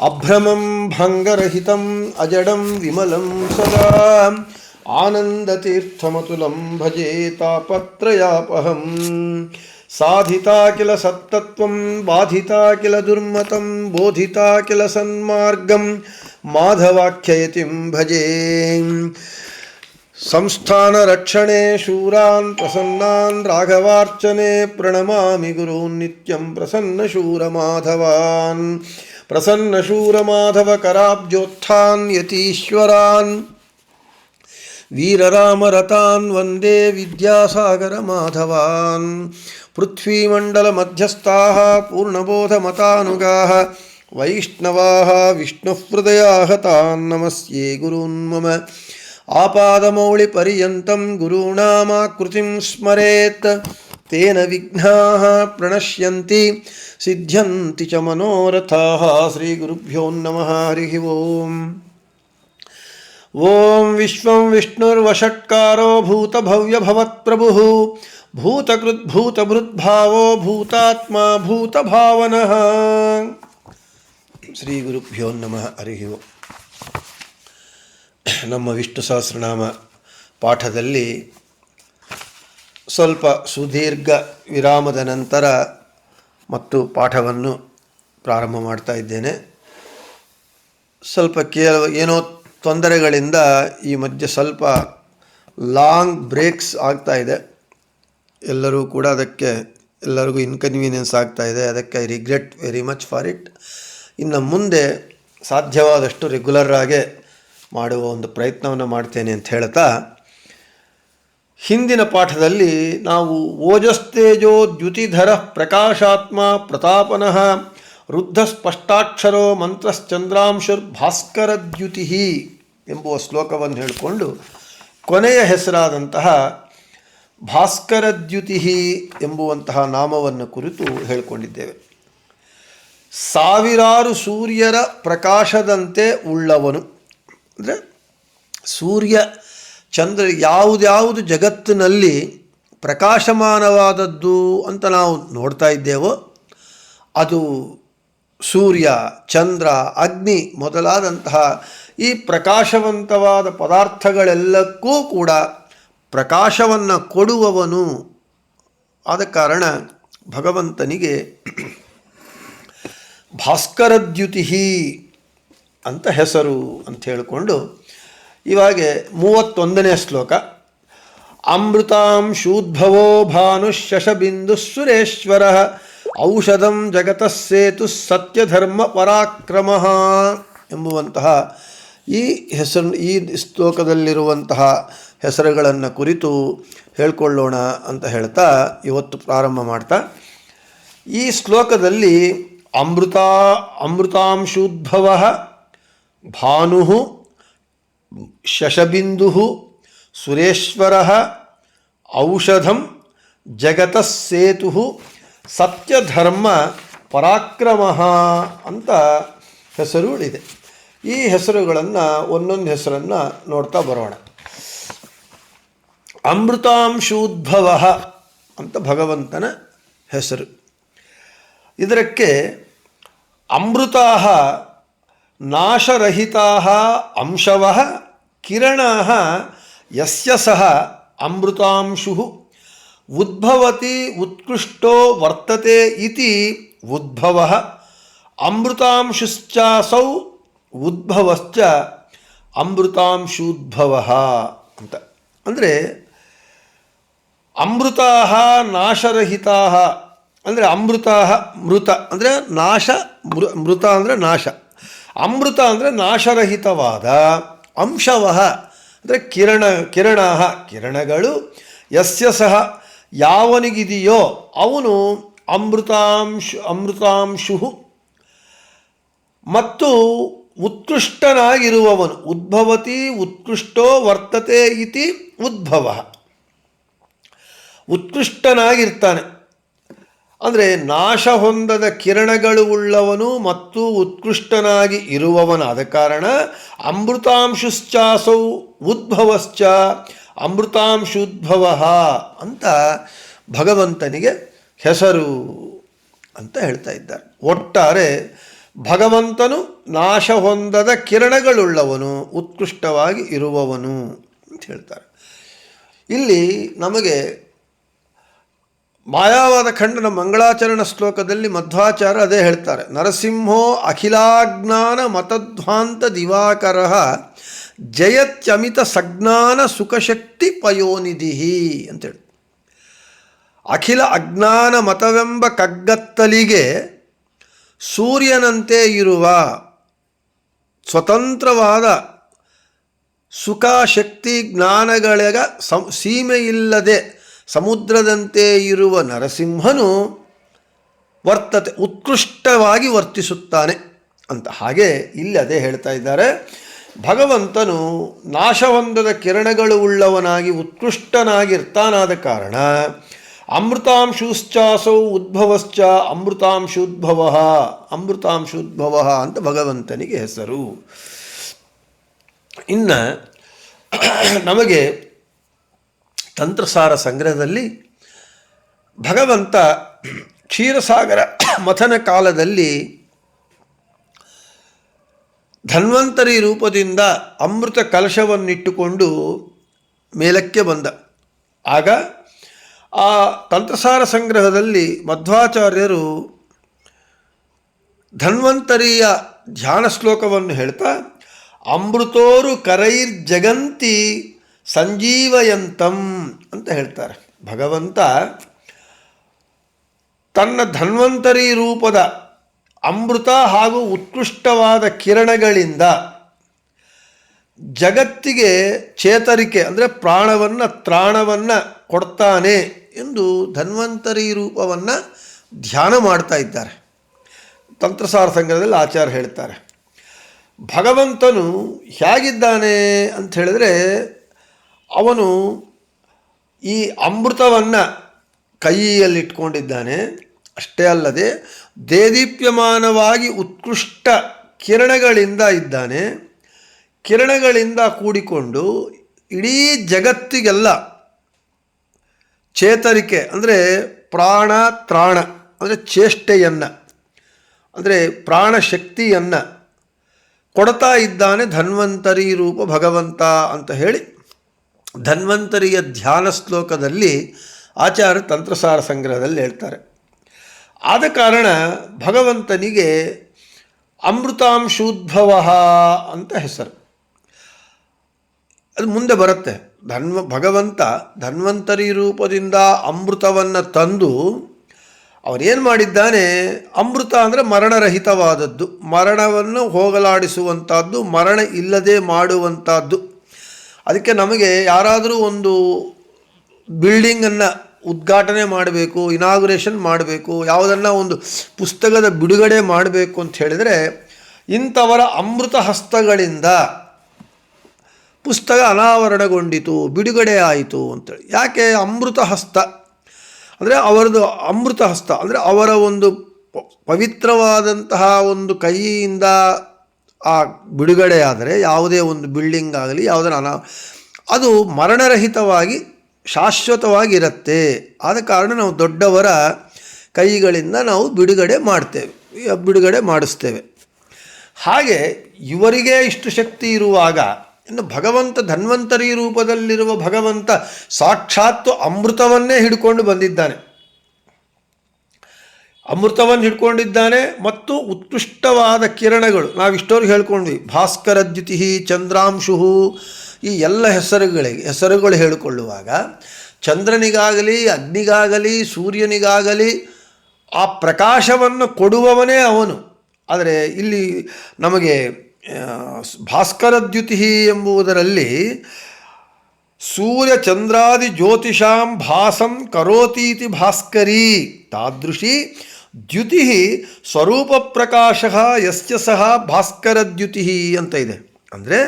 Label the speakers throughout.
Speaker 1: अभ्रमं भङ्गरहितम् अजडं विमलं सदा। आनन्दतीर्थमतुलं भजे तापत्रयापहं। साधिता किल सत्तत्वं, बाधिता किल दुर्मतं, बोधिता किल सन्मार्गं। माधवाख्ययतिं भजे। संस्थानरक्षणे शूरान् प्रसन्नान्, राघवार्चने प्रणमामि गुरून् नित्यं प्रसन्नशूरमाधवान्। प्रसन्नशूरमाधवकराब्जोत्थान् यतीश्वरान् वीररामरतान् वंदे विद्यासागरमाधवान् पृथ्वीमण्डलमध्यस्थाः पूर्णबोधमतानुगाः वैष्णवाः विष्णुहृदयाः तान् नमस्ये गुरून् मम आपादमौलिपर्यन्तं गुरूणामाकृतिं स्मरेत् ತೇನ ವಿಘ್ನಾ ಪ್ರಣಶ್ಯಂತಿ ಸಿದ್ಧ್ಯಂತಿ ಚ ಮನೋರಥಾ ಶ್ರೀ ಗುರುಭ್ಯೋ ನಮಃ ಹರಿ ಓಂ. ಓಂ ವಿಶ್ವಂ ವಿಷ್ಣುರ್ವಷಟ್ಕಾರೋ ಭೂತಭವ್ಯಭವತ್ಪ್ರಭುಃ ಭೂತಕೃದ್ಭೂತಭೃದ್ಭಾವೋ ಭೂತಾತ್ಮ ಭೂತಭಾವನಃ. ಶ್ರೀ ಗುರುಭ್ಯೋ ನಮಃ ಹರಿ ನಮ್ಮ ವಿಷ್ಣು ಸಹಸ್ರನಾಮ ಪಾಠದಲ್ಲಿ ಸ್ವಲ್ಪ ಸುದೀರ್ಘ ವಿರಾಮದ ನಂತರ ಮತ್ತು ಪಾಠವನ್ನು ಪ್ರಾರಂಭ ಮಾಡ್ತಾ ಇದ್ದೇನೆ. ಸ್ವಲ್ಪ ಕೇಳ ಏನೋ ತೊಂದರೆಗಳಿಂದ ಈ ಮಧ್ಯೆ ಸ್ವಲ್ಪ ಲಾಂಗ್ ಬ್ರೇಕ್ಸ್ ಆಗ್ತಾ ಇದೆ. ಎಲ್ಲರೂ ಕೂಡ ಅದಕ್ಕೆ ಎಲ್ಲರಿಗೂ ಇನ್ಕನ್ವೀನಿಯನ್ಸ್ ಆಗ್ತಾ ಇದೆ. ಅದಕ್ಕೆ I regret very much for it. ಇನ್ನು ಮುಂದೆ ಸಾಧ್ಯವಾದಷ್ಟು ರೆಗ್ಯುಲರ್ ಆಗೇ ಮಾಡುವ ಒಂದು ಪ್ರಯತ್ನವನ್ನು ಮಾಡ್ತೇನೆ ಅಂತ ಹೇಳ್ತಾ ಹಿಂದಿನ ಪಾಠದಲ್ಲಿ ನಾವು ಓಜಸ್ತೇಜೋ ದ್ಯುತಿಧರ ಪ್ರಕಾಶಾತ್ಮ ಪ್ರತಾಪನಃ ವೃದ್ಧ ಸ್ಪಷ್ಟಾಕ್ಷರೋ ಮಂತ್ರಶ್ಚಂದ್ರಾಂಶುರ್ ದ್ಯುತಿ ಎಂಬುವ ಶ್ಲೋಕವನ್ನು ಹೇಳಿಕೊಂಡು ಕೊನೆಯ ಹೆಸರಾದಂತಹ ಭಾಸ್ಕರ ದ್ಯುತಿ ಎಂಬುವಂತಹ ನಾಮವನ್ನು ಕುರಿತು ಹೇಳಿಕೊಂಡಿದ್ದೇವೆ. ಸಾವಿರಾರು ಸೂರ್ಯರ ಪ್ರಕಾಶದಂತೆ ಉಳ್ಳವನು. ಅಂದರೆ ಸೂರ್ಯ ಚಂದ್ರ ಯಾವುದ್ಯಾವುದು ಜಗತ್ತಿನಲ್ಲಿ ಪ್ರಕಾಶಮಾನವಾದದ್ದು ಅಂತ ನಾವು ನೋಡ್ತಾ ಇದ್ದೇವೋ, ಅದು ಸೂರ್ಯ, ಚಂದ್ರ, ಅಗ್ನಿ ಮೊದಲಾದಂತಹ ಈ ಪ್ರಕಾಶವಂತವಾದ ಪದಾರ್ಥಗಳೆಲ್ಲಕ್ಕೂ ಕೂಡ ಪ್ರಕಾಶವನ್ನು ಕೊಡುವವನು ಆದ ಕಾರಣ ಭಗವಂತನಿಗೆ ಭಾಸ್ಕರದ್ಯುತಿ ಅಂತ ಹೆಸರು ಅಂತ ಹೇಳಿಕೊಂಡು ಇವಾಗ ಮೂವತ್ತೊಂದನೇ ಶ್ಲೋಕ. ಅಮೃತಾಂಶೂದ್ಭವೋ ಭಾನುಶಶಬಿಂದು ಸುರೇಶ್ವರ ಔಷಧಂ ಜಗತಸ್ಸೇತು ಸತ್ಯಧರ್ಮ ಪರಾಕ್ರಮ ಎಂಬುವಂತಹ ಈ ಹೆಸರು, ಈ ಶ್ಲೋಕದಲ್ಲಿರುವಂತಹ ಹೆಸರುಗಳನ್ನು ಕುರಿತು ಹೇಳ್ಕೊಳ್ಳೋಣ ಅಂತ ಹೇಳ್ತಾ ಇವತ್ತು ಪ್ರಾರಂಭ ಮಾಡ್ತಾ. ಈ ಶ್ಲೋಕದಲ್ಲಿ ಅಮೃತ ಅಮೃತಾಂಶೂದ್ಭವ ಭಾನು ಶಶಬಿಂದು ಸುರೇಶ್ವರ ಔಷಧಂ ಜಗತಸ್ಸೇತು ಸತ್ಯಧರ್ಮ ಪರಾಕ್ರಮ ಅಂತ ಹೆಸರುಗಳಿದೆ ಈ ಹೆಸರುಗಳನ್ನು ಒಂದೊಂದು ಹೆಸರನ್ನು ನೋಡ್ತಾ ಬರೋಣ. ಅಮೃತಾಂಶೋದ್ಭವ ಅಂತ ಭಗವಂತನ ಹೆಸರು. ಇದಕ್ಕೆ ಅಮೃತಾ ನಾಶರಹಿತ ಅಂಶವ ಕಿರಣ ಯಸ್ಯ ಸಹ ಅಮೃತಾಂಶು ಉದ್ಭವತಿ ಉತ್ಕೃಷ್ಟೋ ವರ್ತತೆ ಇತಿ ಉದ್ಭವ ಅಮೃತಾಂಶುಶ್ಚಾಸೌ ಉದ್ಭವಶ್ಚ ಅಮೃತಾಂಶೂದ್ಭವ ಅಂತ. ಅಂದರೆ ಅಮೃತಾ ನಾಶರಹಿತಾ ಅಂದರೆ ಅಮೃತ ಮೃತ, ಅಂದರೆ ನಾಶ ಮೃ ಮೃತ ಅಂದರೆ ನಾಶ. ಅಮೃತ ಅಂದರೆ ನಾಶರಹಿತವಾದ. ಅಂಶವ ಅಂದರೆ ಕಿರಣ ಕಿರಣ ಕಿರಣಗಳು, ಯಸ್ಯ ಸಹ ಯಾವನಿಗಿದೆಯೋ ಅವನು ಅಮೃತಾಂಶು ಅಮೃತಾಂಶು ಮತ್ತು ಉತ್ಕೃಷ್ಟನಾಗಿರುವವನು, ಉದ್ಭವತಿ ಉತ್ಕೃಷ್ಟೋ ವರ್ತತೆ ಇತಿ ಉದ್ಭವ. ಉತ್ಕೃಷ್ಟನಾಗಿರ್ತಾನೆ. ಅಂದರೆ ನಾಶ ಹೊಂದದ ಕಿರಣಗಳು ಉಳ್ಳವನು ಮತ್ತು ಉತ್ಕೃಷ್ಟನಾಗಿ ಇರುವವನಾದ ಕಾರಣ ಅಮೃತಾಂಶುಶ್ಚಾಸೌ ಉದ್ಭವಶ್ಚ ಅಮೃತಾಂಶುದ್ಭವ ಅಂತ ಭಗವಂತನಿಗೆ ಹೆಸರು ಅಂತ ಹೇಳ್ತಾ ಇದ್ದಾರೆ. ಒಟ್ಟಾರೆ ಭಗವಂತನು ನಾಶ ಹೊಂದದ ಕಿರಣಗಳುಳ್ಳವನು, ಉತ್ಕೃಷ್ಟವಾಗಿ ಇರುವವನು ಅಂತ ಹೇಳ್ತಾರೆ. ಇಲ್ಲಿ ನಮಗೆ ಮಾಯಾವಾದ ಖಂಡನ ಮಂಗಳಾಚರಣ ಶ್ಲೋಕದಲ್ಲಿ ಮಧ್ವಾಚಾರ್ಯ ಅದೇ ಹೇಳ್ತಾರೆ. ನರಸಿಂಹೋ ಅಖಿಲಾಜ್ಞಾನ ಮತಧ್ವಾಂತ ದಿವಾಕರ ಜಯತ್ಯಮಿತ ಸಜ್ಞಾನ ಸುಖಶಕ್ತಿ ಪಯೋನಿಧಿ ಅಂತೇಳಿ. ಅಖಿಲ ಅಜ್ಞಾನ ಮತವೆಂಬ ಕಗ್ಗತ್ತಲಿಗೆ ಸೂರ್ಯನಂತೆ ಇರುವ ಸ್ವತಂತ್ರವಾದ ಸುಖ ಶಕ್ತಿ ಜ್ಞಾನಗಳಿಗ ಸಂ ಸೀಮೆಯಿಲ್ಲದೆ ಸಮುದ್ರದಂತೆ ಇರುವ ನರಸಿಂಹನು ವರ್ತತೆ, ಉತ್ಕೃಷ್ಟವಾಗಿ ವರ್ತಿಸುತ್ತಾನೆ ಅಂತ. ಹಾಗೆ ಇಲ್ಲಿ ಅದೇ ಹೇಳ್ತಾ ಇದ್ದಾರೆ. ಭಗವಂತನು ನಾಶವಂದದ ಕಿರಣಗಳು ಉಳ್ಳವನಾಗಿ ಉತ್ಕೃಷ್ಟನಾಗಿರ್ತಾನಾದ ಕಾರಣ ಅಮೃತಾಂಶುಶ್ಚಾಸೌ ಉದ್ಭವಶ್ಚ ಅಮೃತಾಂಶುದ್ಭವ ಅಮೃತಾಂಶುದ್ಭವ ಅಂತ ಭಗವಂತನಿಗೆ ಹೆಸರು. ಇನ್ನು ನಮಗೆ ತಂತ್ರಸಾರ ಸಂಗ್ರಹದಲ್ಲಿ ಭಗವಂತ ಕ್ಷೀರಸಾಗರ ಮಥನ ಕಾಲದಲ್ಲಿ ಧನ್ವಂತರಿ ರೂಪದಿಂದ ಅಮೃತ ಕಲಶವನ್ನಿಟ್ಟುಕೊಂಡು ಮೇಲಕ್ಕೆ ಬಂದ. ಆಗ ಆ ತಂತ್ರಸಾರ ಸಂಗ್ರಹದಲ್ಲಿ ಮಧ್ವಾಚಾರ್ಯರು ಧನ್ವಂತರಿಯ ಧ್ಯಾನ ಶ್ಲೋಕವನ್ನು ಹೇಳ್ತಾ, ಅಮೃತೋರು ಕರೈರ್ ಜಗಂತಿ ಸಂಜೀವಯಂತಂ ಅಂತ ಹೇಳ್ತಾರೆ. ಭಗವಂತ ತನ್ನ ಧನ್ವಂತರಿ ರೂಪದ ಅಮೃತ ಹಾಗೂ ಉತ್ಕೃಷ್ಟವಾದ ಕಿರಣಗಳಿಂದ ಜಗತ್ತಿಗೆ ಚೇತರಿಕೆ, ಅಂದರೆ ಪ್ರಾಣವನ್ನು, ತ್ರಾಣವನ್ನು ಕೊಡ್ತಾನೆ ಎಂದು ಧನ್ವಂತರಿ ರೂಪವನ್ನು ಧ್ಯಾನ ಮಾಡ್ತಾ ಇದ್ದಾರೆ. ತಂತ್ರಸಾರ ಸಂಗ್ರಹದಲ್ಲಿ ಆಚಾರ್ಯ ಹೇಳ್ತಾರೆ. ಭಗವಂತನು ಹೇಗಿದ್ದಾನೆ ಅಂತ ಹೇಳಿದ್ರೆ ಅವನು ಈ ಅಮೃತವನ್ನು ಕೈಯಲ್ಲಿಟ್ಕೊಂಡಿದ್ದಾನೆ. ಅಷ್ಟೇ ಅಲ್ಲದೆ ದೇದೀಪ್ಯಮಾನವಾಗಿ ಉತ್ಕೃಷ್ಟ ಕಿರಣಗಳಿಂದ ಇದ್ದಾನೆ. ಕಿರಣಗಳಿಂದ ಕೂಡಿಕೊಂಡು ಇಡೀ ಜಗತ್ತಿಗೆಲ್ಲ ಚೇತರಿಕೆ, ಅಂದರೆ ಪ್ರಾಣ ತ್ರಾಣ, ಅಂದರೆ ಚೇಷ್ಟೆಯನ್ನು, ಅಂದರೆ ಪ್ರಾಣ ಶಕ್ತಿಯನ್ನು ಕೊಡ್ತಾ ಇದ್ದಾನೆ ಧನ್ವಂತರಿ ರೂಪ ಭಗವಂತ ಅಂತ ಹೇಳಿ ಧನ್ವಂತರಿಯ ಧ್ಯಾನ ಶ್ಲೋಕದಲ್ಲಿ ಆಚಾರ ತಂತ್ರಸಾರ ಸಂಗ್ರಹದಲ್ಲಿ ಹೇಳ್ತಾರೆ. ಆದ ಕಾರಣ ಭಗವಂತನಿಗೆ ಅಮೃತಾಂಶೋದ್ಭವ ಅಂತ ಹೆಸರು. ಅದು ಮುಂದೆ ಬರುತ್ತೆ. ಧನ್ವ, ಭಗವಂತ ಧನ್ವಂತರಿ ರೂಪದಿಂದ ಅಮೃತವನ್ನು ತಂದು ಅವನೇನು ಮಾಡಿದ್ದಾನೆ? ಅಮೃತ ಅಂದರೆ ಮರಣರಹಿತವಾದದ್ದು. ಮರಣವನ್ನು ಹೋಗಲಾಡಿಸುವಂಥದ್ದು ಮರಣ ಇಲ್ಲದೆ ಮಾಡುವಂಥದ್ದು ಅದಕ್ಕೆ ನಮಗೆ ಯಾರಾದರೂ ಒಂದು ಬಿಲ್ಡಿಂಗನ್ನು ಉದ್ಘಾಟನೆ ಮಾಡಬೇಕು ಇನಾಗ್ರೇಷನ್ ಮಾಡಬೇಕು, ಯಾವುದನ್ನು ಒಂದು ಪುಸ್ತಕದ ಬಿಡುಗಡೆ ಮಾಡಬೇಕು ಅಂತ ಹೇಳಿದರೆ, ಇಂಥವರ ಅಮೃತ ಹಸ್ತಗಳಿಂದ ಪುಸ್ತಕ ಅನಾವರಣಗೊಂಡಿತು, ಬಿಡುಗಡೆ ಆಯಿತು ಅಂತೇಳಿ. ಯಾಕೆ ಅಮೃತ ಹಸ್ತ? ಅಂದರೆ ಅವರದು ಅಮೃತ ಹಸ್ತ, ಅಂದರೆ ಅವರ ಒಂದು ಪವಿತ್ರವಾದಂತಹ ಒಂದು ಕೈಯಿಂದ ಆ ಬಿಡುಗಡೆಯಾದರೆ ಯಾವುದೇ ಒಂದು ಬಿಲ್ಡಿಂಗ್ ಆಗಲಿ ಯಾವುದರ ಅನಾ ಅದು ಮರಣರಹಿತವಾಗಿ ಶಾಶ್ವತವಾಗಿರುತ್ತೆ. ಆದ ಕಾರಣ ನಾವು ದೊಡ್ಡವರ ಕೈಗಳಿಂದ ನಾವು ಬಿಡುಗಡೆ ಮಾಡ್ತೇವೆ ಬಿಡುಗಡೆ ಮಾಡಿಸ್ತೇವೆ. ಹಾಗೆ ಇವರಿಗೆ ಇಷ್ಟು ಶಕ್ತಿ ಇರುವಾಗ, ಇನ್ನು ಭಗವಂತ ಧನ್ವಂತರಿ ರೂಪದಲ್ಲಿರುವ ಭಗವಂತ ಸಾಕ್ಷಾತ್ತು ಅಮೃತವನ್ನೇ ಹಿಡ್ಕೊಂಡು ಬಂದಿದ್ದಾನೆ. ಅಮೃತವನ್ನು ಹಿಡ್ಕೊಂಡಿದ್ದಾನೆ ಮತ್ತು ಉತ್ಕೃಷ್ಟವಾದ ಕಿರಣಗಳು. ನಾವು ಇಷ್ಟೋರ್ಗೆ ಹೇಳ್ಕೊಂಡ್ವಿ ಭಾಸ್ಕರ ದ್ಯುತಿ ಚಂದ್ರಾಂಶು. ಈ ಎಲ್ಲ ಹೆಸರುಗಳಿಗೆ, ಹೆಸರುಗಳು ಹೇಳಿಕೊಳ್ಳುವಾಗ ಚಂದ್ರನಿಗಾಗಲಿ, ಅಗ್ನಿಗಾಗಲಿ, ಸೂರ್ಯನಿಗಾಗಲಿ, ಆ ಪ್ರಕಾಶವನ್ನು ಕೊಡುವವನೇ ಅವನು. ಆದರೆ ಇಲ್ಲಿ ನಮಗೆ ಭಾಸ್ಕರ ದ್ಯುತಿ ಎಂಬುದರಲ್ಲಿ ಸೂರ್ಯ ಚಂದ್ರಾದಿ ಜ್ಯೋತಿಷಾಂ ಭಾಸಂ ಕರೋತೀತಿ ಭಾಸ್ಕರಿ. ತಾದೃಶಿ ದ್ಯುತಿ ಸ್ವರೂಪ ಪ್ರಕಾಶ ಯಸ್ಯ ಸಹ ಭಾಸ್ಕರ ದ್ಯುತಿ ಅಂತ ಇದೆ. ಅಂದರೆ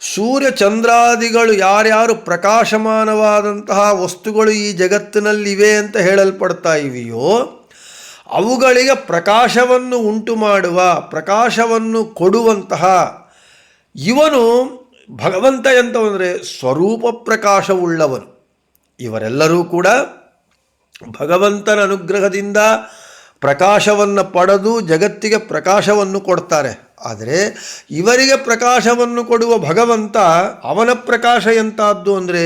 Speaker 1: ಸೂರ್ಯ ಚಂದ್ರಾದಿಗಳು ಯಾರ್ಯಾರು ಪ್ರಕಾಶಮಾನವಾದಂತಹ ವಸ್ತುಗಳು ಈ ಜಗತ್ತಿನಲ್ಲಿವೆ ಅಂತ ಹೇಳಲ್ಪಡ್ತಾ ಇವೆಯೋ, ಅವುಗಳಿಗೆ ಪ್ರಕಾಶವನ್ನು ಉಂಟು ಮಾಡುವ, ಪ್ರಕಾಶವನ್ನು ಕೊಡುವಂತಹ ಇವನು ಭಗವಂತ ಎಂತವಂದರೆ ಸ್ವರೂಪ ಪ್ರಕಾಶವುಳ್ಳವನು. ಇವರೆಲ್ಲರೂ ಕೂಡ ಭಗವಂತನ ಅನುಗ್ರಹದಿಂದ ಪ್ರಕಾಶವನ್ನು ಪಡೆದು ಜಗತ್ತಿಗೆ ಪ್ರಕಾಶವನ್ನು ಕೊಡ್ತಾರೆ. ಆದರೆ ಇವರಿಗೆ ಪ್ರಕಾಶವನ್ನು ಕೊಡುವ ಭಗವಂತ ಅವನ ಪ್ರಕಾಶ ಎಂತಾದ್ದು ಅಂದರೆ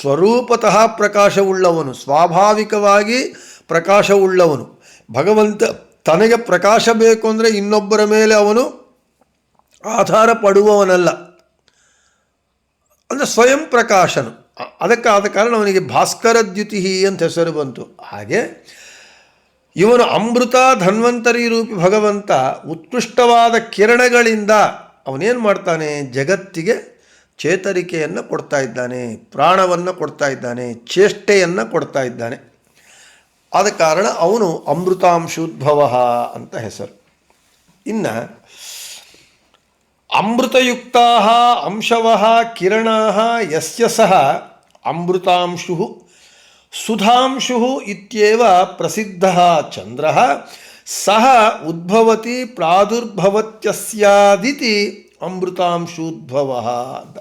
Speaker 1: ಸ್ವರೂಪತಃ ಪ್ರಕಾಶವುಳ್ಳವನು, ಸ್ವಾಭಾವಿಕವಾಗಿ ಪ್ರಕಾಶವುಳ್ಳವನು. ಭಗವಂತ ತನಗೆ ಪ್ರಕಾಶ ಬೇಕು ಅಂದರೆ ಇನ್ನೊಬ್ಬರ ಮೇಲೆ ಅವನು ಆಧಾರ ಪಡುವವನಲ್ಲ. ಅಂದರೆ ಸ್ವಯಂ ಪ್ರಕಾಶನು. ಅದಕ್ಕಾದ ಕಾರಣ ಅವನಿಗೆ ಭಾಸ್ಕರ ದ್ಯುತಿ ಅಂತ ಹೆಸರು ಬಂತು. ಹಾಗೆ ಇವನು ಅಮೃತ ಧನ್ವಂತರಿ ರೂಪಿ ಭಗವಂತ ಉತ್ಕೃಷ್ಟವಾದ ಕಿರಣಗಳಿಂದ ಅವನೇನು ಮಾಡ್ತಾನೆ? ಜಗತ್ತಿಗೆ ಚೇತರಿಕೆಯನ್ನು ಕೊಡ್ತಾ ಇದ್ದಾನೆ, ಪ್ರಾಣವನ್ನು ಕೊಡ್ತಾ ಇದ್ದಾನೆ, ಚೇಷ್ಟೆಯನ್ನು ಕೊಡ್ತಾ ಇದ್ದಾನೆ. ಆದ ಕಾರಣ ಅವನು ಅಮೃತಾಂಶೋದ್ಭವ ಅಂತ ಹೆಸರು. ಇನ್ನು ಅಮೃತಯುಕ್ತ ಅಂಶವ ಕಿರಣ ಯಸ್ಯ ಸಹ ಅಮೃತಾಂಶು ಸುಧಾಂಶು ಇತ್ಯೇವ ಪ್ರಸಿದ್ಧ ಚಂದ್ರ, ಸಹ ಉದ್ಭವತಿ ಪ್ರಾದುರ್ಭವತ್ಯಸ್ಯಾದಿತಿ ಅಮೃತಾಂಶೋದ್ಭವ. ಅಂತ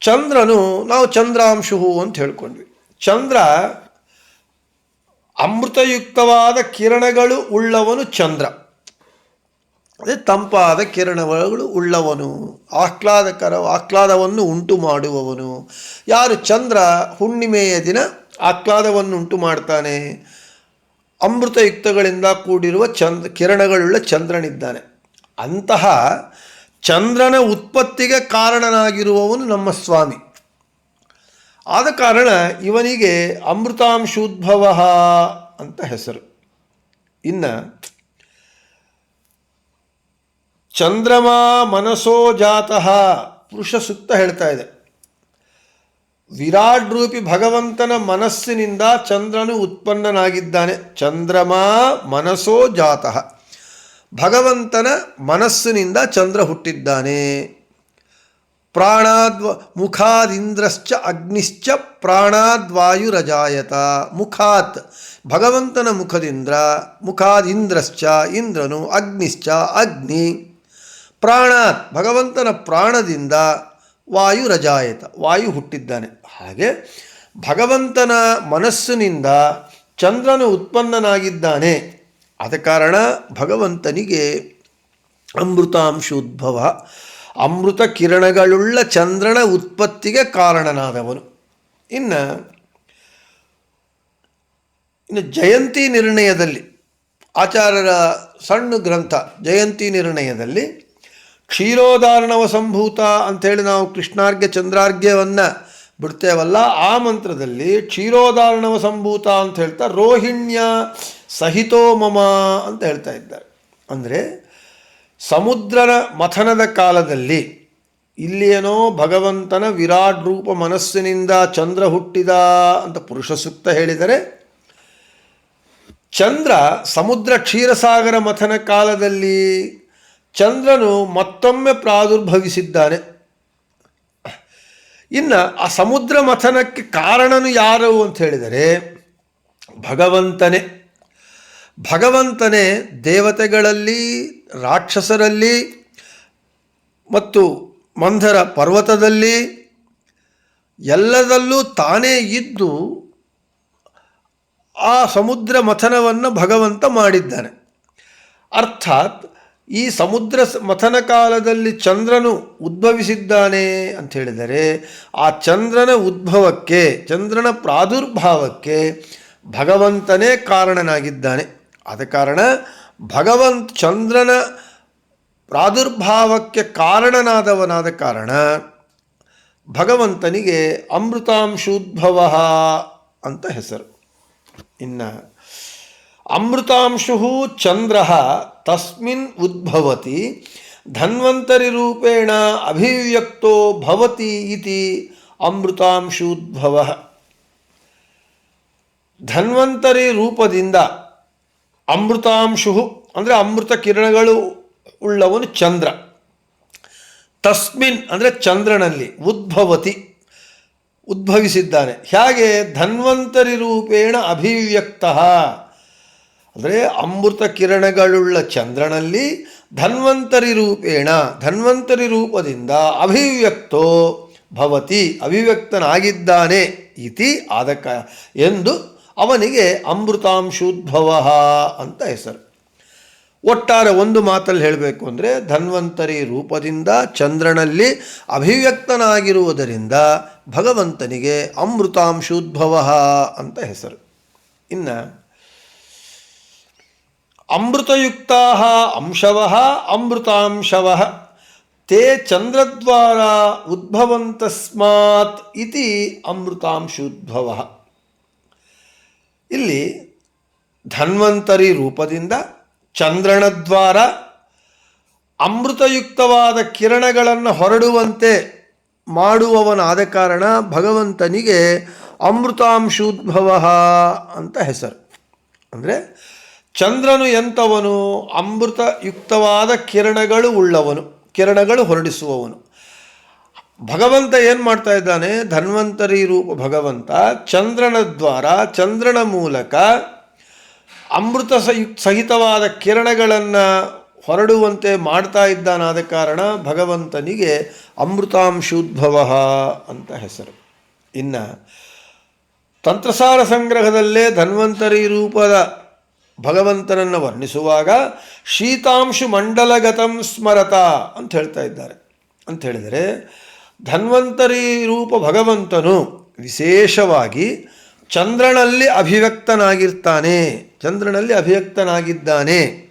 Speaker 1: ಚಂದ್ರನು, ನಾವು ಚಂದ್ರಾಂಶು ಅಂತ ಹೇಳ್ಕೊಂಡ್ವಿ. ಚಂದ್ರ ಅಮೃತಯುಕ್ತವಾದ ಕಿರಣಗಳು ಉಳ್ಳವನು ಚಂದ್ರ. ಅದೇ ತಂಪಾದ ಕಿರಣಗಳು ಉಳ್ಳವನು, ಆಹ್ಲಾದಕರ, ಆಹ್ಲಾದವನ್ನು ಉಂಟು ಮಾಡುವವನು. ಯಾರು ಚಂದ್ರ ಹುಣ್ಣಿಮೆಯ ದಿನ ಆಹ್ಲಾದವನ್ನು ಉಂಟು ಮಾಡ್ತಾನೆ, ಅಮೃತಯುಕ್ತಗಳಿಂದ ಕೂಡಿರುವ ಚಂದ್ರ ಕಿರಣಗಳುಳ್ಳ ಚಂದ್ರನಿದ್ದಾನೆ. ಅಂತಹ ಚಂದ್ರನ ಉತ್ಪತ್ತಿಗೆ ಕಾರಣನಾಗಿರುವವನು ನಮ್ಮ ಸ್ವಾಮಿ. ಆದ ಕಾರಣ ಇವನಿಗೆ ಅಮೃತಾಂಶೋದ್ಭವ ಅಂತ ಹೆಸರು. ಇನ್ನು ಚಂದ್ರಮಾ ಮನಸೋ ಜಾತಃ ಪುರುಷ ಸುತ್ತ ಹೇಳ್ತಾ ಇದೆ. ವಿರಾಟ್ ರೂಪಿ ಭಗವಂತನ ಮನಸ್ಸಿನಿಂದ ಚಂದ್ರನು ಉತ್ಪನ್ನನಾಗಿದ್ದಾನೆ. ಚಂದ್ರಮಾ ಮನಸೋ ಜಾತಃ. ಭಗವಂತನ ಮನಸ್ಸಿನಿಂದ ಚಂದ್ರ ಹುಟ್ಟಿದ್ದಾನೆ. ಪ್ರಾಣಾದ್ವ ಮುಖಾದಿಂದ್ರಶ್ಚ ಅಗ್ನಿಶ್ಚ ಪ್ರಾಣಾದ್ವಾಯುರಜಾಯತ. ಮುಖಾತ್ ಭಗವಂತನ ಮುಖದಿಂದ ಮುಖಾದಿಂದ್ರಶ್ಚ ಇಂದ್ರನು ಅಗ್ನಿಶ್ಚ ಅಗ್ನಿ. ಪ್ರಾಣಾತ್, ಭಗವಂತನ ಪ್ರಾಣದಿಂದ ವಾಯು ರಜಾಯತ, ವಾಯು ಹುಟ್ಟಿದ್ದಾನೆ. ಹಾಗೆ ಭಗವಂತನ ಮನಸ್ಸಿನಿಂದ ಚಂದ್ರನು ಉತ್ಪನ್ನನಾಗಿದ್ದಾನೆ. ಆದ ಕಾರಣ ಭಗವಂತನಿಗೆ ಅಮೃತಾಂಶೋದ್ಭವ, ಅಮೃತ ಕಿರಣಗಳುಳ್ಳ ಚಂದ್ರನ ಉತ್ಪತ್ತಿಗೆ ಕಾರಣನಾದವನು. ಇನ್ನು ಇನ್ನು ಜಯಂತಿ ನಿರ್ಣಯದಲ್ಲಿ, ಆಚಾರ್ಯರ ಸಣ್ಣ ಗ್ರಂಥ ಜಯಂತಿ ನಿರ್ಣಯದಲ್ಲಿ ಕ್ಷೀರೋದಾರಣವ ಸಂಭೂತ ಅಂಥೇಳಿ ನಾವು ಕೃಷ್ಣಾರ್ಘ್ಯ, ಚಂದ್ರಾರ್ಘ್ಯವನ್ನು ಬಿಡ್ತೇವಲ್ಲ, ಆ ಮಂತ್ರದಲ್ಲಿ ಕ್ಷೀರೋದಾರಣವ ಸಂಭೂತ ಅಂತ ಹೇಳ್ತಾ ರೋಹಿಣ್ಯ ಸಹಿತೋ ಮಮ ಅಂತ ಹೇಳ್ತಾ ಇದ್ದಾರೆ. ಅಂದರೆ ಸಮುದ್ರನ ಮಥನದ ಕಾಲದಲ್ಲಿ ಇಲ್ಲಿಯೇನೋ ಭಗವಂತನ ವಿರಾಟ್ ರೂಪ ಮನಸ್ಸಿನಿಂದ ಚಂದ್ರ ಹುಟ್ಟಿದ ಅಂತ ಪುರುಷ ಸೂಕ್ತ ಹೇಳಿದರೆ, ಚಂದ್ರ ಸಮುದ್ರ ಕ್ಷೀರಸಾಗರ ಮಥನ ಕಾಲದಲ್ಲಿ ಚಂದ್ರನು ಮತ್ತೊಮ್ಮೆ ಪ್ರಾದುರ್ಭವಿಸಿದ್ದಾನೆ. ಇನ್ನು ಆ ಸಮುದ್ರ ಮಥನಕ್ಕೆ ಕಾರಣನು ಯಾರು ಅಂತ ಹೇಳಿದರೆ ಭಗವಂತನೇ. ಭಗವಂತನೇ ದೇವತೆಗಳಲ್ಲಿ, ರಾಕ್ಷಸರಲ್ಲಿ ಮತ್ತು ಮಂಧರ ಪರ್ವತದಲ್ಲಿ ಎಲ್ಲದಲ್ಲೂ ತಾನೇ ಇದ್ದು ಆ ಸಮುದ್ರ ಮಥನವನ್ನು ಭಗವಂತ ಮಾಡಿದ್ದಾನೆ. ಅರ್ಥಾತ್ ಈ ಸಮುದ್ರ ಮಥನ ಕಾಲದಲ್ಲಿ ಚಂದ್ರನು ಉದ್ಭವಿಸಿದ್ದಾನೆ ಅಂತ ಹೇಳಿದರೆ, ಆ ಚಂದ್ರನ ಉದ್ಭವಕ್ಕೆ, ಚಂದ್ರನ ಪ್ರಾದುರ್ಭಾವಕ್ಕೆ ಭಗವಂತನೇ ಕಾರಣನಾಗಿದ್ದಾನೆ. ಆದ ಕಾರಣ ಭಗವಂತ ಚಂದ್ರನ ಪ್ರಾದುರ್ಭಾವಕ್ಕೆ ಕಾರಣನಾದವನಾದ ಕಾರಣ ಭಗವಂತನಿಗೆ ಅಮೃತಾಂಶೋದ್ಭವ ಅಂತ ಹೆಸರು. ಇನ್ನು ಅಮೃತಾಂಶು ಚಂದ್ರ ತಸ್ಮಿನ್ ಉದ್ಭವತಿ, ಧನ್ವಂತರಿ ರೂಪೇಣ ಅಭಿವ್ಯಕ್ತೋ ಭವತಿ ಇತಿ ಅಮೃತಾಂಶೋದ್ಭವ. ಧನ್ವಂತರಿ ರೂಪದಿಂದ ಅಮೃತಾಂಶು ಅಂದರೆ ಅಮೃತ ಕಿರಣಗಳು ಉಳ್ಳವನು ಚಂದ್ರ. ತಸ್ಮಿನ್ ಅಂದರೆ ಚಂದ್ರನಲ್ಲಿ ಉದ್ಭವತಿ, ಉದ್ಭವಿಸಿದ್ದಾನೆ. ಹೇಗೆ ಧನ್ವಂತರಿ ರೂಪೇಣ ಅಭಿವ್ಯಕ್ತ. ಅಂದರೆ ಅಮೃತ ಕಿರಣಗಳುಳ್ಳ ಚಂದ್ರನಲ್ಲಿ ಧನ್ವಂತರಿ ರೂಪೇಣ, ಧನ್ವಂತರಿ ರೂಪದಿಂದ ಅಭಿವ್ಯಕ್ತೋ ಭವತಿ, ಅಭಿವ್ಯಕ್ತನಾಗಿದ್ದಾನೆ ಇತಿ ಆದಕ ಎಂದು ಅವನಿಗೆ ಅಮೃತಾಂಶೋದ್ಭವ ಅಂತ ಹೆಸರು. ಒಟ್ಟಾರೆ ಒಂದು ಮಾತಲ್ಲಿ ಹೇಳಬೇಕು ಅಂದರೆ ಧನ್ವಂತರಿ ರೂಪದಿಂದ ಚಂದ್ರನಲ್ಲಿ ಅಭಿವ್ಯಕ್ತನಾಗಿರುವುದರಿಂದ ಭಗವಂತನಿಗೆ ಅಮೃತಾಂಶೋದ್ಭವ ಅಂತ ಹೆಸರು. ಇನ್ನು ಅಮೃತಯುಕ್ತಾ ಅಂಶವ ಅಮೃತಾಂಶವ. ತೇ ಚಂದ್ರದ್ವಾರ ಉದ್ಭವಂತಸ್ಮಾತ್ ಇತಿ ಅಮೃತಾಂಶೋದ್ಭವ. ಇಲ್ಲಿ ಧನ್ವಂತರಿ ರೂಪದಿಂದ ಚಂದ್ರನ ದ್ವಾರ ಅಮೃತಯುಕ್ತವಾದ ಕಿರಣಗಳನ್ನು ಹೊರಡುವಂತೆ ಮಾಡುವವನಾದ ಕಾರಣ ಭಗವಂತನಿಗೆ ಅಮೃತಾಂಶೋದ್ಭವ ಅಂತ ಹೆಸರು. ಅಂದರೆ ಚಂದ್ರನು ಎಂಥವನು ಅಮೃತಯುಕ್ತವಾದ ಕಿರಣಗಳು ಉಳ್ಳವನು, ಕಿರಣಗಳು ಹೊರಡಿಸುವವನು. ಭಗವಂತ ಏನು ಮಾಡ್ತಾ ಇದ್ದಾನೆ? ಧನ್ವಂತರಿ ರೂಪ, ಭಗವಂತ ಚಂದ್ರನ ದ್ವಾರ, ಚಂದ್ರನ ಮೂಲಕ ಅಮೃತ ಸಹಿತವಾದ ಕಿರಣಗಳನ್ನು ಹೊರಡುವಂತೆ ಮಾಡ್ತಾ ಇದ್ದಾನಾದ ಕಾರಣ ಭಗವಂತನಿಗೆ ಅಮೃತಾಂಶೋದ್ಭವ ಅಂತ ಹೆಸರು. ಇನ್ನು ತಂತ್ರಸಾರ ಸಂಗ್ರಹದಲ್ಲೇ ಧನ್ವಂತರಿ ರೂಪದ ಭಗವಂತನನ್ನು ವರ್ಣಿಸುವಾಗ ಶೀತಾಂಶು ಮಂಡಲಗತಂ ಸ್ಮರತ ಅಂತ ಹೇಳ್ತಾ ಇದ್ದಾರೆ. ಅಂತ ಹೇಳಿದರೆ ಧನ್ವಂತರಿ ರೂಪ ಭಗವಂತನು ವಿಶೇಷವಾಗಿ ಚಂದ್ರನಲ್ಲಿ ಅಭಿವ್ಯಕ್ತನಾಗಿರ್ತಾನೆ, ಚಂದ್ರನಲ್ಲಿ ಅಭಿವ್ಯಕ್ತನಾಗಿದ್ದಾನೆ.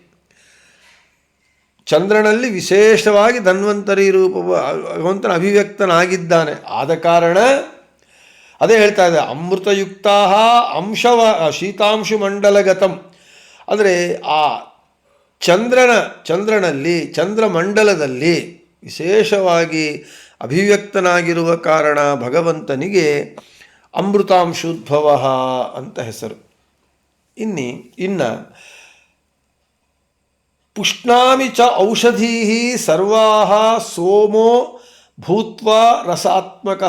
Speaker 1: ಚಂದ್ರನಲ್ಲಿ ವಿಶೇಷವಾಗಿ ಧನ್ವಂತರಿ ರೂಪ ಭಗವಂತನ ಅಭಿವ್ಯಕ್ತನಾಗಿದ್ದಾನೆ. ಆದ ಕಾರಣ ಅದೇ ಹೇಳ್ತಾ ಇದೆ ಅಮೃತಯುಕ್ತ ಅಂಶವ, ಶೀತಾಂಶು ಮಂಡಲಗತಂ ಅಂದರೆ ಆ ಚಂದ್ರನ, ಚಂದ್ರನಲ್ಲಿ, ಚಂದ್ರಮಂಡಲದಲ್ಲಿ ವಿಶೇಷವಾಗಿ ಅಭಿವ್ಯಕ್ತನಾಗಿರುವ ಕಾರಣ ಭಗವಂತನಿಗೆ ಅಮೃತಾಂಶೋದ್ಭವ ಅಂತ ಹೆಸರು. ಇನ್ನಿ, ಇನ್ನು ಪುಷ್ಣಾಮಿ ಚ ಔಷಧೀ ಸರ್ವಾ ಸೋಮೋ ಭೂತ್ವ ರಸಾತ್ಮಕ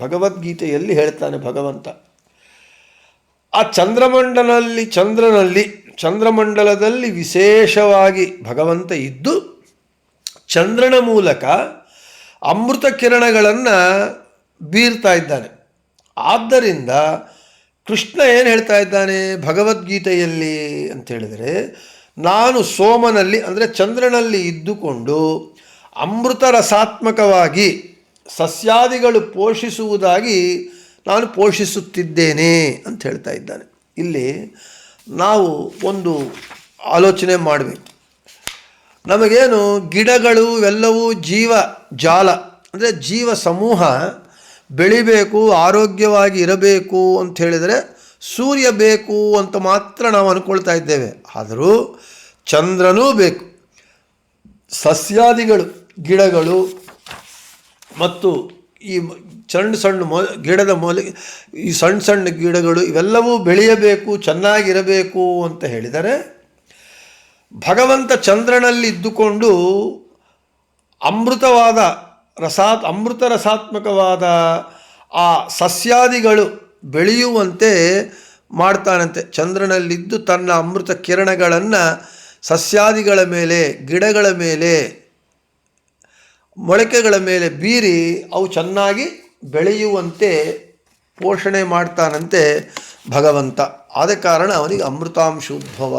Speaker 1: ಭಗವದ್ಗೀತೆಯಲ್ಲಿ ಹೇಳ್ತಾನೆ ಭಗವಂತ. ಆ ಚಂದ್ರಮಂಡಲಲ್ಲಿ, ಚಂದ್ರನಲ್ಲಿ ಚಂದ್ರಮಂಡಲದಲ್ಲಿ ವಿಶೇಷವಾಗಿ ಭಗವಂತ ಇದ್ದು ಚಂದ್ರನ ಮೂಲಕ ಅಮೃತ ಕಿರಣಗಳನ್ನು ಬೀರ್ತಾ ಇದ್ದಾನೆ. ಆದ್ದರಿಂದ ಕೃಷ್ಣ ಏನು ಹೇಳ್ತಾ ಇದ್ದಾನೆ? ಭಗವದ್ಗೀತೆಯಲ್ಲಿ ಅಂತ ಹೇಳಿದರೆ, ನಾನು ಸೋಮನಲ್ಲಿ ಅಂದರೆ ಚಂದ್ರನಲ್ಲಿ ಇದ್ದುಕೊಂಡು ಅಮೃತ ರಸಾತ್ಮಕವಾಗಿ ಸಸ್ಯಾದಿಗಳು ಪೋಷಿಸುವುದಾಗಿ ನಾನು ಪೋಷಿಸುತ್ತಿದ್ದೇನೆ ಅಂತ ಹೇಳ್ತಾ ಇದ್ದಾನೆ. ಇಲ್ಲಿ ನಾವು ಒಂದು ಆಲೋಚನೆ ಮಾಡಬೇಕು. ನಮಗೇನು ಗಿಡಗಳು ಎಲ್ಲವೂ ಜೀವ, ಜಾಲ, ಅಂದರೆ ಜೀವ ಸಮೂಹ ಬೆಳಿಬೇಕು, ಆರೋಗ್ಯವಾಗಿ ಇರಬೇಕು ಅಂತ ಹೇಳಿದರೆ ಸೂರ್ಯ ಬೇಕು ಅಂತ ಮಾತ್ರ ನಾವು ಅಂದ್ಕೊಳ್ತಾ ಇದ್ದೇವೆ. ಆದರೂ ಚಂದ್ರನೂ ಬೇಕು. ಸಸ್ಯಾದಿಗಳು, ಗಿಡಗಳು ಮತ್ತು ಈ ಸಣ್ಣ ಸಣ್ಣ ಮೊ, ಗಿಡದ ಮೊಲೆ, ಈ ಸಣ್ಣ ಸಣ್ಣ ಗಿಡಗಳು ಇವೆಲ್ಲವೂ ಬೆಳೆಯಬೇಕು, ಚೆನ್ನಾಗಿರಬೇಕು ಅಂತ ಹೇಳಿದರೆ, ಭಗವಂತ ಚಂದ್ರನಲ್ಲಿ ಇದ್ದುಕೊಂಡು ಅಮೃತವಾದ ರಸಾತ್, ಅಮೃತ ರಸಾತ್ಮಕವಾದ ಆ ಸಸ್ಯಾದಿಗಳು ಬೆಳೆಯುವಂತೆ ಮಾಡ್ತಾನಂತೆ. ಚಂದ್ರನಲ್ಲಿದ್ದು ತನ್ನ ಅಮೃತ ಕಿರಣಗಳನ್ನು ಸಸ್ಯಾದಿಗಳ ಮೇಲೆ, ಗಿಡಗಳ ಮೇಲೆ, ಮೊಳಕೆಗಳ ಮೇಲೆ ಬೀರಿ ಅವು ಚೆನ್ನಾಗಿ ಬೆಳೆಯುವಂತೆ ಪೋಷಣೆ ಮಾಡ್ತಾನಂತೆ ಭಗವಂತ. ಆದ ಕಾರಣ ಅವನಿಗೆ ಅಮೃತಾಂಶೋದ್ಭವ.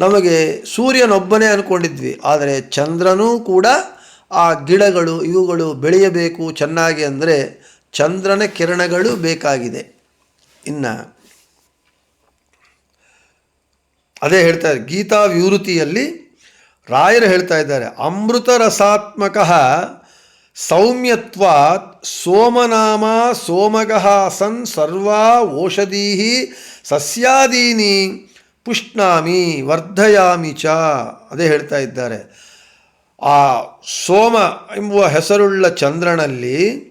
Speaker 1: ನಮಗೆ ಸೂರ್ಯನೊಬ್ಬನೇ ಅಂದ್ಕೊಂಡಿದ್ವಿ ಆದರೆ ಚಂದ್ರನೂ ಕೂಡ ಆ ಗಿಡಗಳು ಇವುಗಳು ಬೆಳೆಯಬೇಕು ಚೆನ್ನಾಗಿ ಅಂದರೆ ಚಂದ್ರನ ಕಿರಣಗಳು ಬೇಕಾಗಿದೆ. ಇನ್ನು ಅದೇ ಹೇಳ್ತಾರೆ ಗೀತಾ ವಿವೃತಿಯಲ್ಲಿ ರಾಯರು ಹೇಳ್ತಾ ಇದ್ದಾರೆ. ಅಮೃತ ರಸಾತ್ಮಕ ಸೌಮ್ಯತ್ವಾತ್ ಸೋಮನಾಮ ಸೋಮಗಃ ಸನ್ ಸರ್ವಾ ಓಷಧೀ ಸಸ್ಯಾದೀನಿ ಪುಷ್ಣಾಮಿ ವರ್ಧಯಾಮಿ ಚ. ಅದೇ ಹೇಳ್ತಾ ಇದ್ದಾರೆ. ಆ ಸೋಮ ಎಂಬುವ ಹೆಸರುಳ್ಳ ಚಂದ್ರನಲ್ಲಿ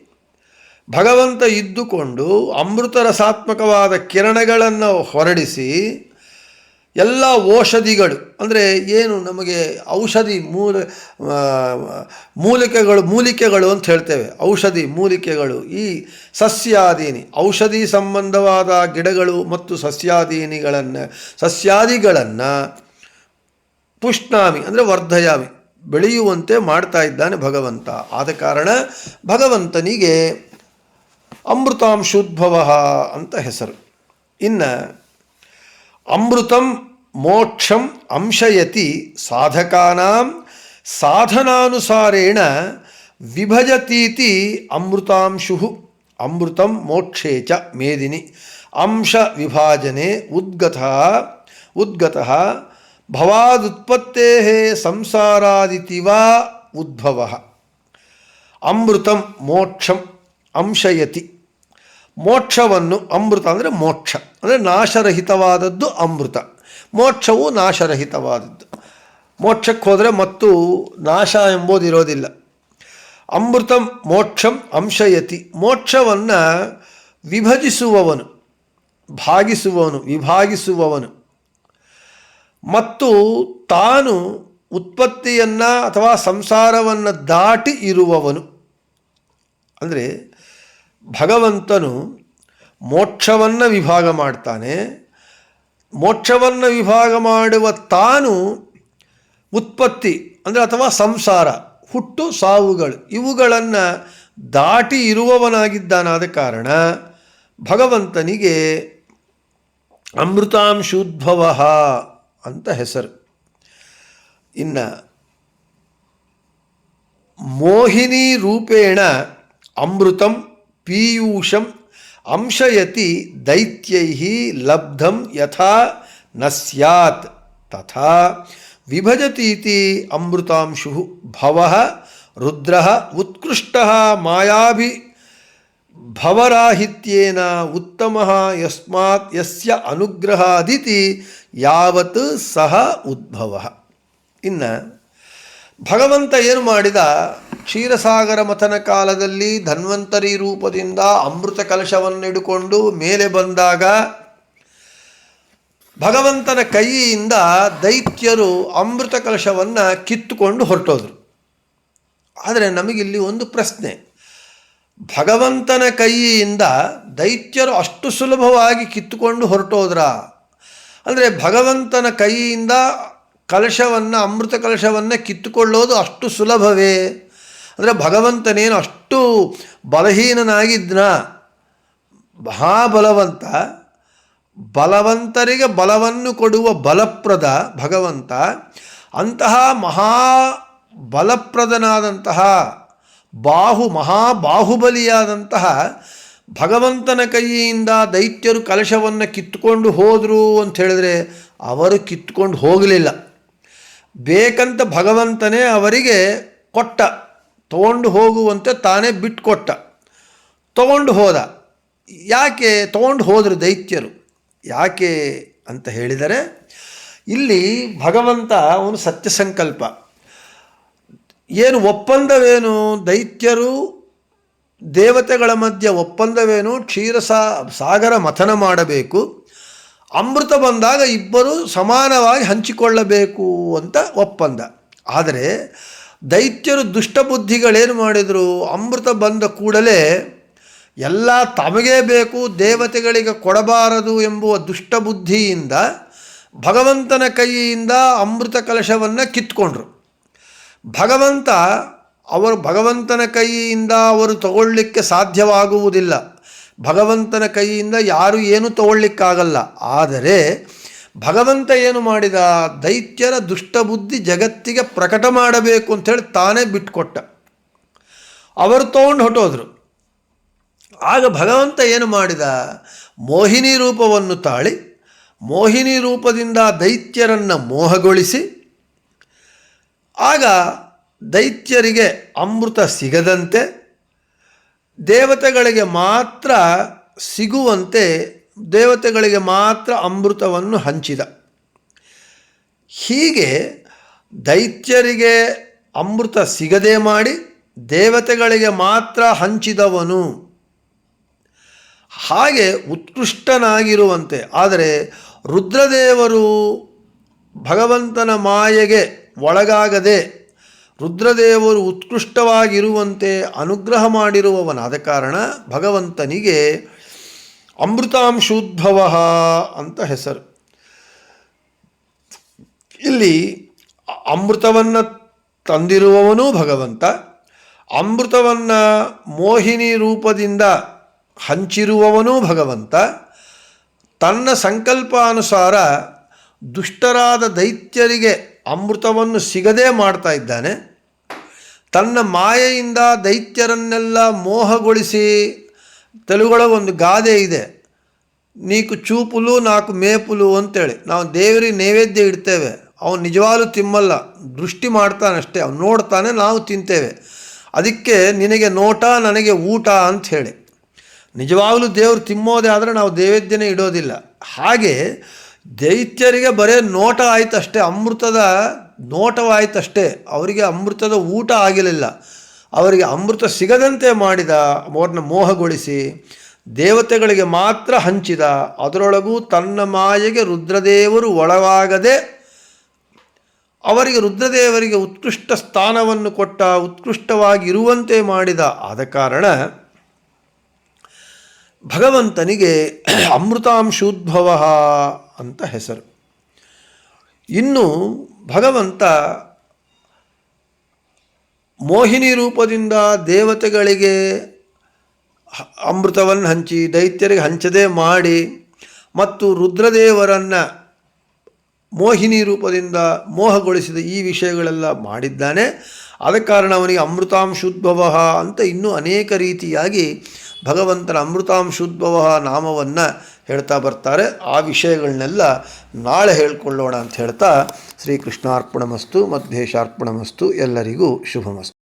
Speaker 1: ಭಗವಂತ ಇದ್ದುಕೊಂಡು ಅಮೃತರಸಾತ್ಮಕವಾದ ಕಿರಣಗಳನ್ನು ಹೊರಡಿಸಿ ಎಲ್ಲ ಔಷಧಿಗಳು, ಅಂದರೆ ಏನು ನಮಗೆ ಔಷಧಿ ಮೂಲ ಮೂಲಿಕೆಗಳು ಮೂಲಿಕೆಗಳು ಅಂತ ಹೇಳ್ತೇವೆ. ಔಷಧಿ ಮೂಲಿಕೆಗಳು, ಈ ಸಸ್ಯಾದೀನಿ, ಔಷಧಿ ಸಂಬಂಧವಾದ ಗಿಡಗಳು ಮತ್ತು ಸಸ್ಯಾದೀನಿಗಳನ್ನು, ಸಸ್ಯಾದಿಗಳನ್ನು ಪುಷ್ಣಾಮಿ, ಅಂದರೆ ವರ್ಧಯಾಮಿ, ಬೆಳೆಯುವಂತೆ ಮಾಡ್ತಾ ಇದ್ದಾನೆ ಭಗವಂತ. ಆದ ಕಾರಣ ಭಗವಂತನಿಗೆ ಅಮೃತಾಂಶೋದ್ಭವ ಅಂತ ಹೆಸರು. ಇನ್ನು ಅಮೃತಂ ಮೋಕ್ಷಂ ಅಂಶಯತಿ ಸಾಧಕಾನಾಂ ಸಾಧನಾನುಸಾರೇಣ ವಿಭಜತೀತಿ ಅಮೃತಾಂಶು ಅಮೃತಂ ಮೋಕ್ಷೇ ಚ ಮೇದಿನಿ ಅಂಶ ವಿಭಾಜನೆ ಉದ್ಗತ ಉದ್ಗತಃ ಭವಾದುತ್ಪತ್ತೇ ಸಂಸಾರಾದಿತಿವ ಉದ್ಭವ ಅಮೃತಂ ಮೋಕ್ಷಂ ಅಂಶಯತಿ ಮೋಕ್ಷವನ್ನು ಅಮೃತ ಅಂದರೆ ಮೋಕ್ಷ ಅಂದರೆ ನಾಶರಹಿತವಾದದ್ದು ಅಮೃತ ಮೋಕ್ಷವು ನಾಶರಹಿತವಾದದ್ದು. ಮೋಕ್ಷಕ್ಕೆ ಹೋದರೆ ಮತ್ತು ನಾಶ ಎಂಬುದು ಇರೋದಿಲ್ಲ ಅಮೃತಂ ಮೋಕ್ಷಂ ಅಂಶಯತಿ. ಮೋಕ್ಷವನ್ನು ವಿಭಜಿಸುವವನು, ಭಾಗಿಸುವವನು, ವಿಭಾಗಿಸುವವನು. ಮತ್ತು ತಾನು ಉತ್ಪತ್ತಿಯನ್ನು ಅಥವಾ ಸಂಸಾರವನ್ನು ದಾಟಿ ಇರುವವನು. ಅಂದರೆ ಭಗವಂತನು ಮೋಕ್ಷವನ್ನು ವಿಭಾಗ ಮಾಡ್ತಾನೆ ಮೋಕ್ಷವನ್ನು ವಿಭಾಗ ಮಾಡುವ ತಾನು ಉತ್ಪತ್ತಿ, ಅಂದರೆ ಅಥವಾ ಸಂಸಾರ, ಹುಟ್ಟು, ಸಾವುಗಳು, ಇವುಗಳನ್ನು ದಾಟಿ ಇರುವವನಾಗಿದ್ದಾನಾದ ಕಾರಣ ಭಗವಂತನಿಗೆ ಅಮೃತಾಂಶೋದ್ಭವ ಅಂತ ಹೆಸರು. ಇನ್ನು ಮೋಹಿನಿ ರೂಪೇಣ ಅಮೃತಂ ಪೀಯೂಷಂ ಅಂಶಯತಿ ದೈತ್ಯೈ ಲಬ್ಧಂ ಯಥಾ ನ ಸ್ಯಾತ್ ತಥಾ ವಿಭಜತೀತಿ ಅಮೃತಾಂಶು ಭವ ರುದ್ರ ಉತ್ಕೃಷ್ಟ ಮಾಯಾಭಿ ಭವರಾಹಿತ್ಯೇನ ಉತ್ತಮ ಯಸ್ಮಾತ್ ಯಸ್ಯ ಅನುಗ್ರಹಾದಿತಿ ಯಾವತ್ ಸಹ ಉದ್ಭವ. ಇನ್ನು ಭಗವಂತ ಏನು ಮಾಡಿದ? ಕ್ಷೀರಸಾಗರ ಮಥನ ಕಾಲದಲ್ಲಿ ಧನ್ವಂತರಿ ರೂಪದಿಂದ ಅಮೃತ ಕಲಶವನ್ನು ಹಿಡುಕೊಂಡು ಮೇಲೆ ಬಂದಾಗ ಭಗವಂತನ ಕೈಯಿಂದ ದೈತ್ಯರು ಅಮೃತ ಕಲಶವನ್ನು ಕಿತ್ತುಕೊಂಡು ಹೊರಟೋದ್ರು. ಆದರೆ ನಮಗಿಲ್ಲಿ ಒಂದು ಪ್ರಶ್ನೆ. ಭಗವಂತನ ಕೈಯಿಂದ ದೈತ್ಯರು ಅಷ್ಟು ಸುಲಭವಾಗಿ ಕಿತ್ತುಕೊಂಡು ಹೊರಟೋದ್ರ? ಅಂದರೆ ಭಗವಂತನ ಕೈಯಿಂದ ಕಲಶವನ್ನು, ಅಮೃತ ಕಲಶವನ್ನು ಕಿತ್ತುಕೊಳ್ಳೋದು ಅಷ್ಟು ಸುಲಭವೇ? ಅಂದರೆ ಭಗವಂತನೇನು ಅಷ್ಟು ಬಲಹೀನನಾಗಿದ್ನ, ಮಹಾಬಲವಂತ, ಬಲವಂತರಿಗೆ ಬಲವನ್ನು ಕೊಡುವ ಬಲಪ್ರದ ಭಗವಂತ, ಅಂತಹ ಮಹಾ ಬಲಪ್ರದನಾದಂತಹ ಬಾಹು ಮಹಾಬಾಹುಬಲಿಯಾದಂತಹ ಭಗವಂತನ ಕೈಯಿಂದ ದೈತ್ಯರು ಕಲಶವನ್ನು ಕಿತ್ತುಕೊಂಡು ಹೋದರು ಅಂತ ಹೇಳಿದ್ರೆ ಅವರು ಕಿತ್ತುಕೊಂಡು ಹೋಗಲಿಲ್ಲ. ಬೇಕಂತ ಭಗವಂತನೇ ಅವರಿಗೆ ಕೊಟ್ಟ. ತಗೊಂಡು ಹೋಗುವಂತೆ ತಾನೇ ಬಿಟ್ಟುಕೊಟ್ಟ ತಗೊಂಡು ಹೋದ. ಯಾಕೆ ತಗೊಂಡು ಹೋದರು ದೈತ್ಯರು? ಯಾಕೆ ಅಂತ ಹೇಳಿದರೆ, ಇಲ್ಲಿ ಭಗವಂತ ಅವನು ಸತ್ಯ ಸಂಕಲ್ಪ. ಏನು ಒಪ್ಪಂದವೇನು ದೈತ್ಯರು? ದೇವತೆಗಳ ಮಧ್ಯೆ ಒಪ್ಪಂದವೇನು? ಕ್ಷೀರಸಾ, ಸಾಗರ ಮಥನ ಮಾಡಬೇಕು. ಅಮೃತ ಬಂದಾಗ ಇಬ್ಬರು ಸಮಾನವಾಗಿ ಹಂಚಿಕೊಳ್ಳಬೇಕು ಅಂತ ಒಪ್ಪಂದ. ಆದರೆ ದೈತ್ಯರು ದುಷ್ಟಬುದ್ಧಿಗಳೇನು ಮಾಡಿದರು? ಅಮೃತ ಬಂದ ಕೂಡಲೇ ಎಲ್ಲ ತಮಗೇ ಬೇಕು, ದೇವತೆಗಳಿಗೆ ಕೊಡಬಾರದು ಎಂಬುವ ದುಷ್ಟಬುದ್ಧಿಯಿಂದ ಭಗವಂತನ ಕೈಯಿಂದ ಅಮೃತ ಕಲಶವನ್ನು ಕಿತ್ಕೊಂಡ್ರು. ಭಗವಂತ, ಅವರು ಭಗವಂತನ ಕೈಯಿಂದ ಅವರು ತಗೊಳ್ಳಿಕ್ಕೆ ಸಾಧ್ಯವಾಗುವುದಿಲ್ಲ. ಭಗವಂತನ ಕೈಯಿಂದ ಯಾರು ಏನು ತಗೊಳ್ಳಿಕ್ಕಾಗಲ್ಲ. ಆದರೆ ಭಗವಂತ ಏನು ಮಾಡಿದ? ದೈತ್ಯರ ದುಷ್ಟಬುದ್ಧಿ ಜಗತ್ತಿಗೆ ಪ್ರಕಟ ಮಾಡಬೇಕು ಅಂಥೇಳಿ ತಾನೇ ಬಿಟ್ಕೊಟ್ಟ. ಅವರು ತೊಗೊಂಡು ಹೊಟ್ಟೋದ್ರು. ಆಗ ಭಗವಂತ ಏನು ಮಾಡಿದ? ಮೋಹಿನಿ ರೂಪವನ್ನು ತಾಳಿ, ಮೋಹಿನಿ ರೂಪದಿಂದ ದೈತ್ಯರನ್ನು ಮೋಹಗೊಳಿಸಿ, ಆಗ ದೈತ್ಯರಿಗೆ ಅಮೃತ ಸಿಗದಂತೆ, ದೇವತೆಗಳಿಗೆ ಮಾತ್ರ ಸಿಗುವಂತೆ ದೇವತೆಗಳಿಗೆ ಮಾತ್ರ ಅಮೃತವನ್ನು ಹಂಚಿದ. ಹೀಗೆ ದೈತ್ಯರಿಗೆ ಅಮೃತ ಸಿಗದೆ ಮಾಡಿ ದೇವತೆಗಳಿಗೆ ಮಾತ್ರ ಹಂಚಿದವನು. ಹಾಗೆ ಉತ್ಕೃಷ್ಟನಾಗಿರುವಂತೆ, ಆದರೆ ರುದ್ರದೇವರು ಭಗವಂತನ ಮಾಯೆಗೆ ಒಳಗಾಗದೆ ರುದ್ರದೇವರು ಉತ್ಕೃಷ್ಟವಾಗಿರುವಂತೆ ಅನುಗ್ರಹ ಮಾಡಿರುವವನಾದ ಕಾರಣ ಭಗವಂತನಿಗೆ ಅಮೃತಾಂಶೋದ್ಭವ ಅಂತ ಹೆಸರು. ಇಲ್ಲಿ ಅಮೃತವನ್ನು ತಂದಿರುವವನೂ ಭಗವಂತ, ಅಮೃತವನ್ನು ಮೋಹಿನಿ ರೂಪದಿಂದ ಹಂಚಿರುವವನೂ ಭಗವಂತ, ತನ್ನ ಸಂಕಲ್ಪ ಅನುಸಾರ ದುಷ್ಟರಾದ ದೈತ್ಯರಿಗೆ ಅಮೃತವನ್ನು ಸಿಗದೇ ಮಾಡ್ತಾ ಇದ್ದಾನೆ. ತನ್ನ ಮಾಯೆಯಿಂದ ದೈತ್ಯರನ್ನೆಲ್ಲ ಮೋಹಗೊಳಿಸಿ ತೆಲುಗೊಳಗೆ ಒಂದು ಗಾದೆ ಇದೆ. ನೀಕು ಚೂಪುಲು ನಾಲ್ಕು ಮೇಪುಲು ಅಂತೇಳಿ. ನಾವು ದೇವರಿಗೆ ನೈವೇದ್ಯ ಇಡ್ತೇವೆ. ಅವನು ನಿಜವಾಗ್ಲೂ ತಿಮ್ಮಲ್ಲ. ದೃಷ್ಟಿ ಮಾಡ್ತಾನಷ್ಟೇ. ಅವ್ನು ನೋಡ್ತಾನೆ, ನಾವು ತಿಂತೇವೆ. ಅದಕ್ಕೆ ನಿನಗೆ ನೋಟ, ನನಗೆ ಊಟ ಅಂತ ಹೇಳಿ. ನಿಜವಾಗಲೂ ದೇವರು ತಿಮ್ಮೋದೇ ಆದರೆ ನಾವು ನೈವೇದ್ಯನೇ ಇಡೋದಿಲ್ಲ. ಹಾಗೆ ದೈತ್ಯರಿಗೆ ಬರೇ ನೋಟ ಆಯಿತಷ್ಟೇ. ಅಮೃತದ ನೋಟವಾಯಿತಷ್ಟೇ. ಅವರಿಗೆ ಅಮೃತದ ಊಟ ಆಗಿರಲಿಲ್ಲ. ಅವರಿಗೆ ಅಮೃತ ಸಿಗದಂತೆ ಮಾಡಿದ, ಅವ್ರನ್ನ ಮೋಹಗೊಳಿಸಿ ದೇವತೆಗಳಿಗೆ ಮಾತ್ರ ಹಂಚಿದ, ಅದರೊಳಗೂ ತನ್ನ ಮಾಯೆಗೆ ರುದ್ರದೇವರು ಒಳವಾಗದೆ ಅವರಿಗೆ ರುದ್ರದೇವರಿಗೆ ಉತ್ಕೃಷ್ಟ ಸ್ಥಾನವನ್ನು ಕೊಟ್ಟ, ಉತ್ಕೃಷ್ಟವಾಗಿ ಇರುವಂತೆ ಮಾಡಿದ. ಆದ ಕಾರಣ ಭಗವಂತನಿಗೆ ಅಮೃತಾಂಶೋದ್ಭವ ಅಂತ ಹೆಸರು. ಇನ್ನು ಭಗವಂತ ಮೋಹಿನಿ ರೂಪದಿಂದ ದೇವತೆಗಳಿಗೆ ಅಮೃತವನ್ನು ಹಂಚಿ, ದೈತ್ಯರಿಗೆ ಹಂಚದೆ ಮಾಡಿ ಮತ್ತು ರುದ್ರದೇವರನ್ನು ಮೋಹಿನಿ ರೂಪದಿಂದ ಮೋಹಗೊಳಿಸಿದ ಈ ವಿಷಯಗಳೆಲ್ಲ ಮಾಡಿದ್ದಾನೆ. ಆದ ಕಾರಣ ಅವನಿಗೆ ಅಮೃತಾಂಶೋದ್ಭವ ಅಂತ ಇನ್ನೂ ಅನೇಕ ರೀತಿಯಾಗಿ ಭಗವಂತನ ಅಮೃತಾಂಶೋದ್ಭವ ನಾಮವನ್ನು ಹೇಳ್ತಾ ಬರ್ತಾರೆ. ಆ ವಿಷಯಗಳನ್ನೆಲ್ಲ ನಾಳೆ ಹೇಳ್ಕೊಳ್ಳೋಣ ಅಂತ ಹೇಳ್ತಾ ಶ್ರೀಕೃಷ್ಣಾರ್ಪಣಮಸ್ತು ಮಧ್ವೇಶಾರ್ಪಣಮಸ್ತು ಎಲ್ಲರಿಗೂ ಶುಭಮಸ್ತು.